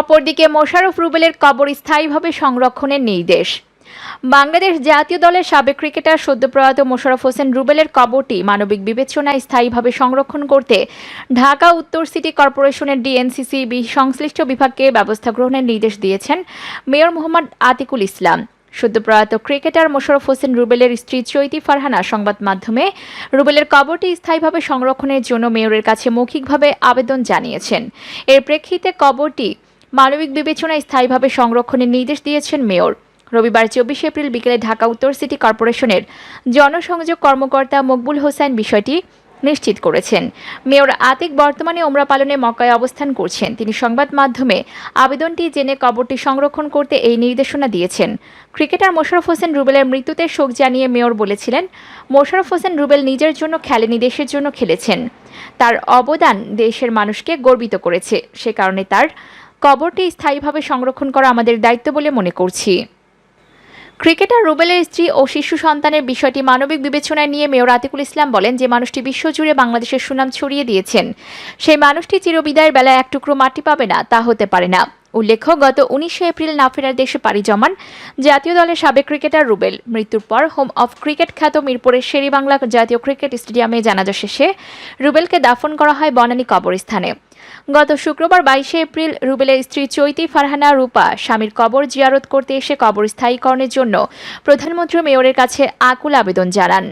অপরদিকে মোশাররফ রুবেলের কবর স্থায়ীভাবে সংরক্ষণের নির্দেশ। বাংলাদেশ জাতীয় দলের সাবেক ক্রিকেটার সদ্যপ্রয়াত মোশারফ হোসেন রুবেলের কবরটি মানবিক বিবেচনায় স্থায়ীভাবে সংরক্ষণ করতে ঢাকা উত্তর সিটি কর্পোরেশনের ডিএনসিসি সংশ্লিষ্ট বিভাগকে ব্যবস্থা গ্রহণের নির্দেশ দিয়েছেন মেয়র মোহাম্মদ আতিকুল ইসলাম। সদ্যপ্রয়াত ক্রিকেটার মোশাররফ হোসেন রুবেলের স্ত্রী চৈতি ফারহানা সংবাদ মাধ্যমে রুবেলের কবরটি স্থায়ীভাবে সংরক্ষণের জন্য মেয়রের কাছে মৌখিকভাবে আবেদন জানিয়েছেন। এর প্রেক্ষিতে কবরটি মানবিক বিবেচনায় স্থায়ীভাবে সংরক্ষণের নির্দেশ দিয়েছেন মেয়র। রবিবার চব্বিশে এপ্রিল বিকেলে ঢাকা উত্তর সিটি কর্পোরেশনের জনসংযোগ কর্মকর্তা মকবুল হোসেন বিষয়টি নিশ্চিত করেছেন। মেয়র আতিক বর্তমানে ওমরা পালনে মক্কায় অবস্থান করছেন। তিনি সংবাদ মাধ্যমে আবেদনটি জেনে কবরটি সংরক্ষণ করতে এই নির্দেশনা দিয়েছেন। ক্রিকেটার মোশারফ হোসেন রুবেলের মৃত্যুতে শোক জানিয়ে মেয়র বলেছিলেন মোশারফ হোসেন রুবেল নিজের জন্য খেলেনি, দেশের জন্য খেলেছেন। তার অবদান দেশের মানুষকে গর্বিত করেছে। সে কারণে তার কবরটি স্থায়ীভাবে সংরক্ষণ করা আমাদের দায়িত্ব বলে মনে করছি। ক্রিকেটার রুবেলের স্ত্রী ও শিশু সন্তানের বিষয়টি মানবিক বিবেচনায় নিয়ে মেয়র আতিকুল ইসলাম বলেন, যে মানুষটি বিশ্বজুড়ে বাংলাদেশের সুনাম ছড়িয়ে দিয়েছেন, সেই মানুষটি চিরবিদায়ের বেলা এক টুকরো মাটি পাবে না, তা হতে পারে না। উল্লেখ্য, গত উনিশে এপ্রিল না ফেরার দেশে পাড়ি জমান জাতীয় দলের সাবেক ক্রিকেটার রুবেল। মৃত্যুর পর হোম অফ ক্রিকেট খ্যাত মিরপুরের শেরিবাংলা জাতীয় ক্রিকেট স্টেডিয়ামে জানাজা শেষে রুবেলকে দাফন করা হয় বনানী কবরস্থানে। গত শুক্রবার বাইশে এপ্রিল রুবেলের স্ত্রী চৈতি ফারহানা রূপা স্বামীর কবর জিয়ারত করতে এসে কবর স্থায়ীকরণের জন্য প্রধানমন্ত্রী মেয়রের কাছে আকুল আবেদন জানান।